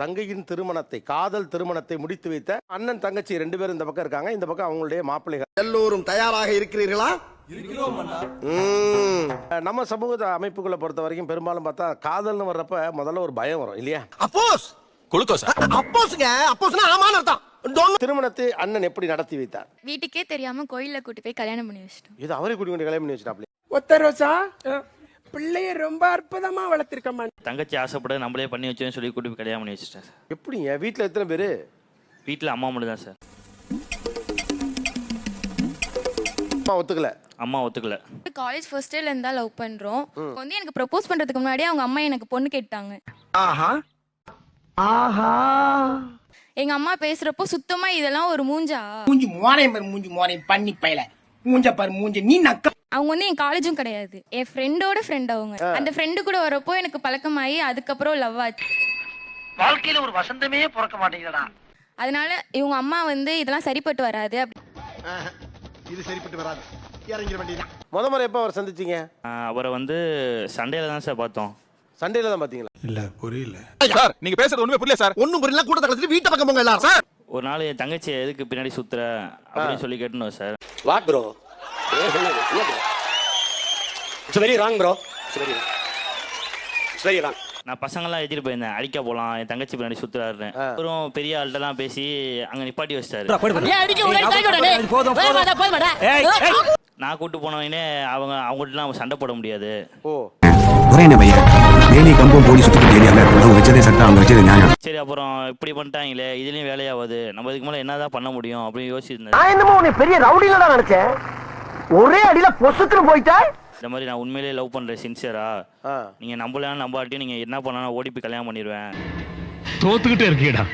தங்கையின் திருமணத்தை காதல் திருமணத்தை முடித்து வைத்த அண்ணன் தங்கச்சி ரெண்டு பேரும் இந்த பக்கம் இருக்காங்க. இந்த பக்கம் அவங்களுடைய மாப்பிள்ளைகள். எல்லோரும் தயாராக இருக்கிறீர்களா? ம். நம்ம சமூக அமைப்புகளை பொறுத்த வரைக்கும் பெரும்பாலும் பார்த்தா காதல்னு வர்றப்ப முதல்ல ஒரு பயம் வரும் இல்லையா? அப்போஸ். குளுக்கோஸ். அப்போஸ்ங்க. அப்போஸ்னா ஆமான்னு அர்த்தம். திருமணத்தை அண்ணன் எப்படி நடத்தி வைத்தார்? வீட்டுக்கே தெரியாம கோயில்ல கூட்டி போய் கல்யாணம் பண்ணி வச்சிட்டோம். இது அவரே கூட்டி கொண்டு கல்யாணம் பண்ணி வச்சிட்டாப்ல. ஒத்த ரோசா பிள்ளைய ரொம்ப அற்புதமா வளர்த்திருக்கம்மா தங்கச்சி ஆசைப்பட நம்மளே பண்ணி வச்சோன்னு சொல்லி கூட்டி போய் கல்யாணம் பண்ணி வச்சுட்டேன் சார். எப்படிங்க? வீட்டில் எத்தனை பேர்? வீட்டில் அம்மா மட்டும் தான் சார். அம்மா ஒத்துக்கல. அம்மா ஒத்துக்கல. காலேஜ் ஃபர்ஸ்ட் இயர்ல இருந்தா லவ் பண்றோம். வந்து எனக்கு ப்ரப்போஸ் பண்றதுக்கு முன்னாடியே அவங்க அம்மா எனக்கு பொண்ணு கேட்டாங்க. ஆஹா. ஆஹா. எங்க அம்மா பேசுறப்போ சுத்தமா இதெல்லாம் ஒரு மூஞ்சா? மூஞ்சி மோனை பாரு மூஞ்சி மோனை பண்ணி பையல. மூஞ்ச பாரு மூஞ்சி. நீ நக்க அவங்க வந்து என் காலேஜும் கிடையாது. என் ஃப்ரெண்டோட ஃப்ரெண்ட் அவங்க. அந்த ஃப்ரெண்டு கூட வரப்போ எனக்கு பழக்கமாயி அதுக்கப்புறம் லவ் ஆச்சு. வாழ்க்கையில ஒரு வசந்தமே பிறக்க மாட்டேங்குதுடா. அதனால இவங்க அம்மா வந்து இதெல்லாம் சரிப்பட்டு வராது. அப்படி இது சரிப்பட்டு வராது. இறங்கிட வேண்டியதான் முத முறை எப்போ அவர் சந்திச்சீங்க? அவரை வந்து சண்டையில் தான் சார் பார்த்தோம். சண்டேல தான் பார்த்தீங்களா? சார் நீங்க பேசுறது ஒண்ணுமே புரியல சார். ஒண்ணும் புரியல. கூட்டத்தை கலந்துட்டு வீட்டை பக்கம் போங்க எல்லாரும். சார். ஒரு நாள் என் தங்கச்சி எதுக்கு பின்னாடி சுத்துற அப்படின்னு சொல்லி கேட்டணும் sir. What bro it's very wrong bro it's very it's very wrong நான் பசங்கள்லாம் எதிர்த்து போயிருந்தேன். அடிக்க போகலாம் என் தங்கச்சி பின்னாடி சுத்துறாருன்னு. அப்புறம் பெரிய ஆள்கிட்டலாம் பேசி அங்கே நிப்பாட்டி வச்சிட்டாரு. நான் கூட்டு போனவனே அவங்க அவங்கள்ட்டலாம் அவங்க சண்டை போட முடியாது. அவங்க வச்சது நியாயம். சரி அப்புறம் இப்படி பண்ணிட்டாங்களே இதுலயும் வேலையாகாது. நம்ம இதுக்கு மேலே என்னதான் பண்ண முடியும் அப்படின்னு யோசிச்சிருந்தேன். நான் என்னமோ உன்னை பெரிய ரவுடியில தான் நினைச்சேன். ஒரே அடியில பொசுக்குன்னு போயிட்டா? இந்த மாதிரி நான் உண்மையிலேயே லவ் பண்றேன் சின்சியரா நீங்க நம்பலாம் நம்பாட்டியும் நீங்க என்ன பண்ணாலும் ஓடி போய் கல்யாணம் பண்ணிடுவேன் தோத்துக்கிட்டே இருக்கீடா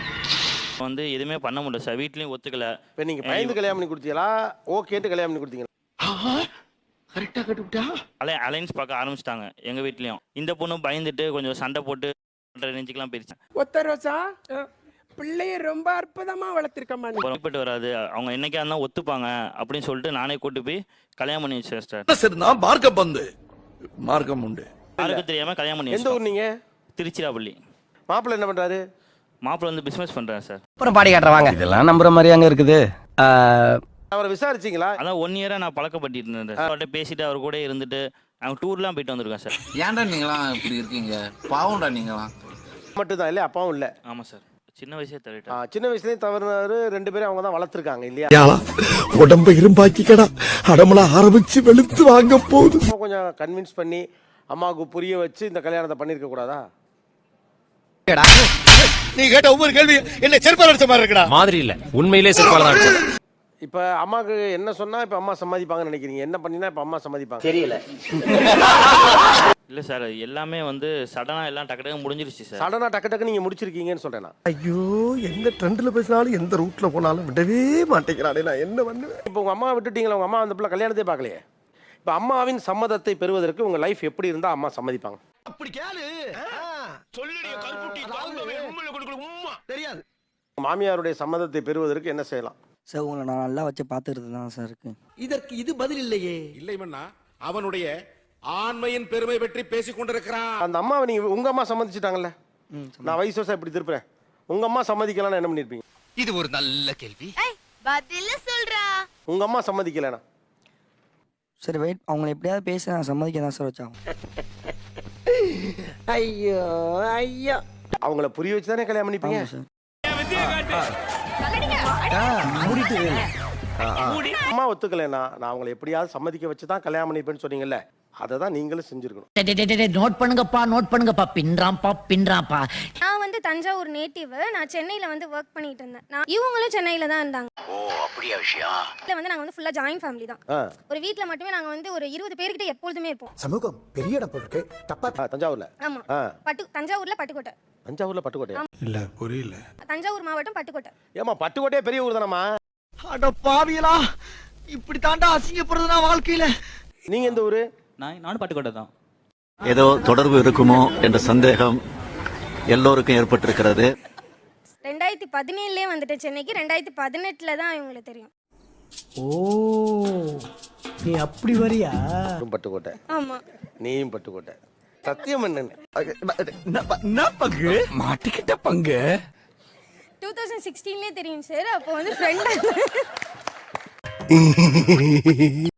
வந்து எதுவுமே பண்ண முடியல சார். வீட்லயும் ஒத்துக்கல. இப்போ நீங்கள் பயந்து கல்யாணம் பண்ணி கொடுத்தீங்களா? ஓகேன்ட்டு கல்யாணம் பண்ணி கொடுத்தீங்களா? கரெக்டா கட்டுவிட்டா அலை அலைன்ஸ் பார்க்க ஆரம்பிச்சிட்டாங்க எங்க வீட்லயும். இந்த பொண்ணு பயந்துட்டு கொஞ்சம் சண்டை போட்டு ரேஞ்சுக்கெல்லாம் போயிருச்சேன் ஒத்த ரோசா? பிள்ளைய ரொம்ப அற்புதமா வளர்த்திருக்கம்மா நீ. அப்புறம் பட்டு வராது. அவங்க என்னைக்கா இருந்தா ஒத்துப்பாங்க அப்படின்னு சொல்லிட்டு நானே கூட்டு போய் கல்யாணம் பண்ணி வச்சேன் சார் சரினா மார்க்கம் பந்து மார்க்கம் உண்டு. யாருக்கும் தெரியாம கல்யாணம் பண்ணி எந்த ஊர் நீங்கள் திருச்சிராப்பள்ளி. மாப்பிள்ளை என்ன பண்ணுறாரு மாப்பிள்ள வந்து பிசினஸ் பண்றேன் சார் அப்புறம் பாடி காட்டுறவாங்க இதெல்லாம் நம்புற மாதிரி அங்க இருக்குது. அவரை விசாரிச்சீங்களா? அதான் ஒன் இயரா நான் பழக்கப்பட்டு இருந்தேன் சார் அவர்கிட்ட பேசிட்டு அவர் கூட இருந்துட்டு நாங்கள் டூர்லாம் போயிட்டு வந்திருக்கோம் சார் ஏன்டா நீங்களாம் இப்படி இருக்கீங்க? பாவம்டா நீங்களாம். மட்டும்தான் இல்லை அப்பாவும் இல்லை. ஆமா சார். சின்ன வயசே ஆ, தள்ளிட்டேன் சின்ன வயசுலேயும் தவறுனாரு ரெண்டு பேரும் அவங்க தான் வளர்த்துருக்காங்க இல்லையா? உடம்ப இரும்பாக்கிக்கடா. அடமலா ஆரம்பிச்சு வெளுத்து வாங்க போகுது. கொஞ்சம் கன்வின்ஸ் பண்ணி அம்மாவுக்கு புரிய வச்சு இந்த கல்யாணத்தை பண்ணியிருக்க கூடாதா? நீ கேட்ட ஒவ்வொரு கேள்வி என்ன செருப்பால் அடிச்ச மாதிரி இருக்குடா. மாதிரி இல்ல. உண்மையிலே செருப்பால தான் இப்போ அம்மாவுக்கு என்ன சொன்னா இப்போ அம்மா சம்மதிப்பாங்கன்னு நினைக்கிறீங்க? என்ன பண்ணினா இப்போ அம்மா சம்மதிப்பாங்க? தெரியல. இல்ல சார் எல்லாமே வந்து சடனா எல்லாம் டக்கு டக்கு முடிஞ்சிருச்சு சார். சடனாக டக்கு டக்கு நீங்கள் முடிச்சிருக்கீங்கன்னு சொல்கிறேன் நான். ஐயோ எந்த ட்ரெண்ட்ல பேசினாலும் எந்த ரூட்ல போனாலும் விடவே மாட்டேங்கிறானே நான். என்ன பண்ணுவேன்? இப்போ உங்கள் அம்மா விட்டுட்டீங்களா? உங்கள் அம்மா அந்த பிள்ளை கல்யாணத்தையே பார்க்கலையே. இப்போ அம்மாவின் சம்மதத்தை பெறுவதற்கு உங்கள் லைஃப் எப்படி இருந்தால் அம்மா சம்மதிப்பாங்க? அப்படி கேளு. தெரியாது. மாமியாருடைய சம்மதத்தை பெறுவதற்கு என்ன செய்யலாம்? சார் உங்களை நான் நல்லா வச்சு பார்த்துக்கிறது தான் சார் இருக்கு இதற்கு இது பதில் இல்லையே. இல்லை மன்னா அவனுடைய ஆண்மையின் பெருமை பற்றி பேசிக் கொண்டிருக்கிறான். அந்த அம்மாவை நீங்கள் உங்கள் அம்மா சம்மதிச்சிட்டாங்கல்ல? நான் வயசு வருஷம் இப்படி திருப்புறேன். உங்கள் அம்மா சம்மதிக்கலாம்னு என்ன பண்ணியிருப்பீங்க இது ஒரு நல்ல கேள்வி. பதில சொல்றா. உங்கள் அம்மா சம்மதிக்கலைனா? சரி வெயிட் அவங்கள எப்படியாவது பேசி நான் சம்மதிக்க தான் சார் வச்சாங்க. ஐயோ ஐயோ. அவங்கள புரிய வச்சு தானே கல்யாணம் பண்ணிப்பீங்க? அம்மா ஒத்துக்கலைன்னா நான் அவங்கள எப்படியாவது சம்மதிக்க வச்சு தான் கல்யாணம் பண்ணிப்பேன்னு சொன்னீங்கல்ல. அதை தான் நீங்களும் செஞ்சிருக்கணும். நோட் பண்ணுங்கப்பா நோட் பண்ணுங்கப்பா. பின்றாம்பா பின்றாம்பா நான் வந்து தஞ்சாவூர் நேட்டிவ் நான் சென்னையில வந்து ஒர்க் பண்ணிட்டு இருந்தேன். நான் இவங்களும் சென்னையில தான் இருந்தாங்க. ஓ அப்படியா விஷயம்? இதுல வந்து நாங்க வந்து ஃபுல்லா ஜாயிண்ட் ஃபேமிலி தான். ஒரு வீட்ல மட்டுமே நாங்க வந்து ஒரு இருபது பேர்கிட்ட எப்பொழுதுமே இருப்போம். சமூகம் பெரிய இடம் போட்டு தப்பா தஞ்சாவூர்ல? ஆமா. ஆ. பட்டு தஞ்சாவூர்ல பட்டுக்கோட்டை. தஞ்சாவூர்ல பட்டுக்கோட்டையா? இல்ல புரியல. தஞ்சாவூர் மாவட்டம் பட்டுக்கோட்டை. ஏமா பட்டுக்கோட்டையே பெரிய ஊர் தானம்மா? அட பாவியலா இப்படி தாண்டா அசிங்கப்படுறதுனா வாழ்க்கையில. நீங்க எந்த ஊரு? நான் நானும் பட்டுக்கோட்டை தான் ஏதோ தொடர்பு இருக்குமோ என்ற சந்தேகம் எல்லோருக்கும் ஏற்பட்டிருக்கிறது. ரெண்டாயிரத்தி பதினேழுலயே வந்துட்டேன் சென்னைக்கு. ரெண்டாயிரத்தி பதினெட்டுல தான் இவங்களுக்கு தெரியும். ஓ நீ அப்படி வரியா? பட்டுக்கோட்டை ஆமா. நீயும் பட்டுக்கோட்டை சத்தியம் என்ன பங்கு மாட்டிக்கிட்ட பங்கு? டூ தௌசண்ட் சிக்ஸ்டீன்லேயே தெரியும் சார். அப்போ வந்து ஃப்ரெண்ட்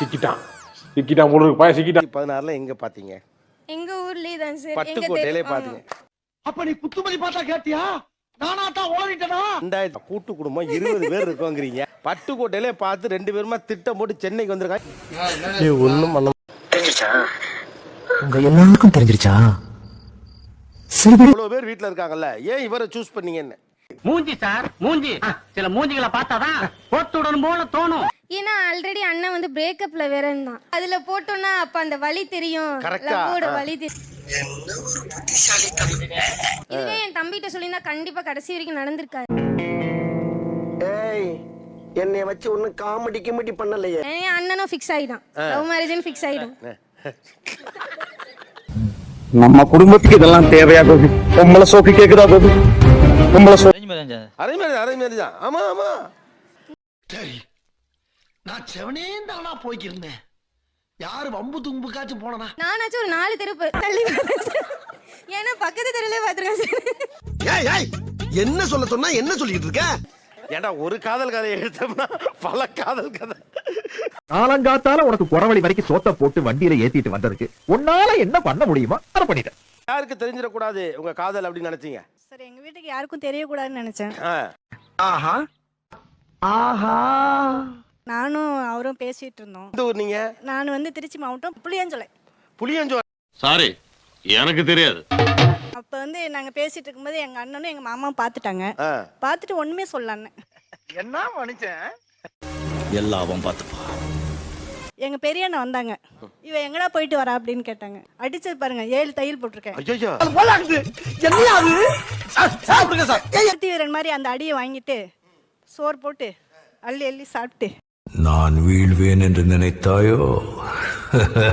சிக்கிட்டான் சிக்கிட்டான் போல இருக்கு பையன் சிக்கிட்டான் பதினாறுல எங்க பாத்தீங்க? எங்க ஊர்லயே தான் சார். பட்டுக்கோட்டையிலே பாத்தீங்க. அப்ப நீ குத்துமதி பார்த்தா கேட்டியா? நானா தான் ஓடிட்டனா? கூட்டு குடும்பம் இருபது பேர் இருக்கோங்கிறீங்க. பட்டுக்கோட்டையிலே பார்த்து ரெண்டு பேருமா திட்டம் போட்டு சென்னைக்கு வந்திருக்காங்க. ஒண்ணும் பண்ண உங்க எல்லாருக்கும் தெரிஞ்சிருச்சா? இவ்வளவு பேர் வீட்ல இருக்காங்கல்ல. ஏன் இவரை சூஸ் பண்ணீங்கன்னு? மூஞ்சி சார் மூஞ்சி. சில மூஞ்சிகளை பார்த்தாதான் போட்டு விடணும் போல தோணும். ஏன்னா ஆல்ரெடி அண்ணன் வந்து பிரேக்கப்ல வேற இருந்தான். அதுல போட்டோம்னா அப்ப அந்த வலி தெரியும். லவ்வோட. வலி தெரியும். இதுவே என் தம்பிகிட்ட சொல்லியிருந்தா கண்டிப்பா கடைசி வரைக்கும் நடந்திருக்காது. ஏய் என்னைய வச்சு ஒண்ணும் காமெடி கிமெடி பண்ணலையே. என் அண்ணனும் ஃபிக்ஸ் ஆயிட்டான். லவ் மேரேஜ்னு ஃபிக்ஸ் ஆயிடும் நம்ம குடும்பத்துக்கு இதெல்லாம் தேவையா கோபி? உங்களை சோக்கு கேக்குதா கோபி? உங்களை அரேஞ்ச் மேரேஜ் அதே மாதிரி அதே மாதிரி தான். ஆமா ஆமா. சரி நான் செவனே தானா போய்க்கிருந்தேன். யாரு வம்பு தும்புக்காச்சும் போனனா? நானாச்சும் ஒரு நாலு தெரு போய் தள்ளி பார்த்தேன் sir. ஏன்னா பக்கத்து தெருல பாத்துருக்கேன் சார் ஏய் ஏய் என்ன சொல்ல சொன்னா என்ன சொல்லிட்டு இருக்க? ஏன்டா ஒரு காதல் கதையை எடுத்தோம்னா பல காதல் கதை. காலங்காத்தால உனக்கு குறவழி வரைக்கும் சோத்த போட்டு வண்டியில ஏத்திட்டு வந்ததுக்கு உன்னால என்ன பண்ண முடியுமா அதை பண்ணிட்டேன். யாருக்கு தெரிஞ்சிடக்கூடாது உங்க காதல் அப்படின்னு நினைச்சீங்க? சார் எங்க வீட்டுக்கு யாருக்கும் தெரியக்கூடாதுன்னு நினைச்சேன். ஆஹா. ஆஹா. நானும் அவரும் பேசிட்டு இருந்தோம். எந்த ஊர் நீங்க நான் வந்து திருச்சி மாவட்டம் புளியஞ்சோலை. புளியஞ்சோ சாரி எனக்கு தெரியாது. அப்ப வந்து நாங்க பேசிட்டு இருக்கும்போது எங்க அண்ணனும் எங்க மாமாவும் பாத்துட்டாங்க. ஆ. பாத்துட்டு ஒண்ணுமே சொல்லல என்ன மனுஷன்? எல்லாம் பார்த்துப்பா எங்க பெரிய அண்ணன் வந்தாங்க. இவ எங்கடா போயிட்டு வரா அப்படின்னு கேட்டாங்க. அடிச்சது பாருங்க ஏழு தையல் போட்டிருக்கேன். ஐயோ என்னையா அது? சார், சாப்பிடுங்க சார். சக்தி வீரன் மாதிரி அந்த அடியை வாங்கிட்டு சோறு போட்டு அள்ளி அள்ளி சாப்பிட்டு. நான் வீழ்வேன் என்று நினைத்தாயோ?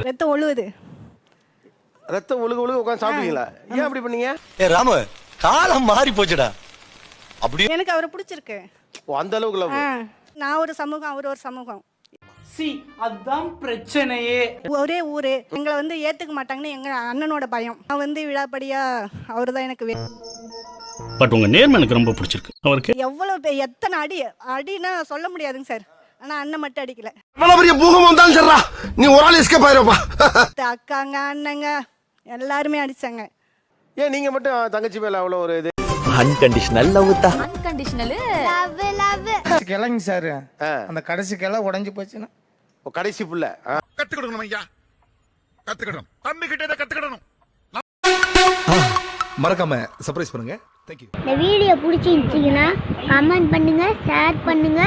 ரத்தம் ஒழுவுது ரத்தம் ஒழுகு ஒழுகு உட்காந்து சாப்பிட்டீங்களா ஏன் அப்படி பண்ணீங்க? ஏ ராமு காலம் மாறி போச்சுடா. அப்படி எனக்கு அவரை பிடிச்சிருக்கு. ஓ, அந்த அளவுக்கு நான் ஒரு சமூகம் அவர் ஒரு சமூகம். சி அதான் பிரச்சனையே. ஒரே ஊரு. எங்களை வந்து ஏத்துக்க மாட்டாங்கன்னு எங்க அண்ணனோட பயம். நான் வந்து விழாப்படியா அவர் தான் எனக்கு வே- பட் உங்க நேர்மை எனக்கு ரொம்ப பிடிச்சிருக்கு. அவருக்கு எவ்வளவு பே- எத்தனை அடி அடின்னா சொல்ல முடியாதுங்க சார். ஆனா அண்ணன் மட்டும் அடிக்கல. இவ்வளவு பெரிய பூகம்பம் வந்தாலும் சரிடா. நீ ஒரு ஆள் எஸ்கேப் ஆயிருப்பா அக்காங்க அண்ணங்க எல்லாருமே அடிச்சாங்க. ஏன் நீங்க மட்டும் தங்கச்சி மேல அவ்வளவு ஒரு இது? அன்கண்டிஷனல் லவ் தான் கிழங்கு சார். ஆ. அந்த கடைசி கிளை உடைஞ்சு போச்சுன்னா? ஓ, கடைசி புள்ள. ஆ. கத்துக்கிடணும் ஐயா. கத்துக்கிடணும் தம்பி கிட்ட கத்துக்கிடணும். மறக்காம சர்ப்ரைஸ் பண்ணுங்க. தேங்க்யூ இந்த வீடியோ பிடிச்சிருந்துச்சிங்கன்னா கமெண்ட் பண்ணுங்க ஷேர் பண்ணுங்க.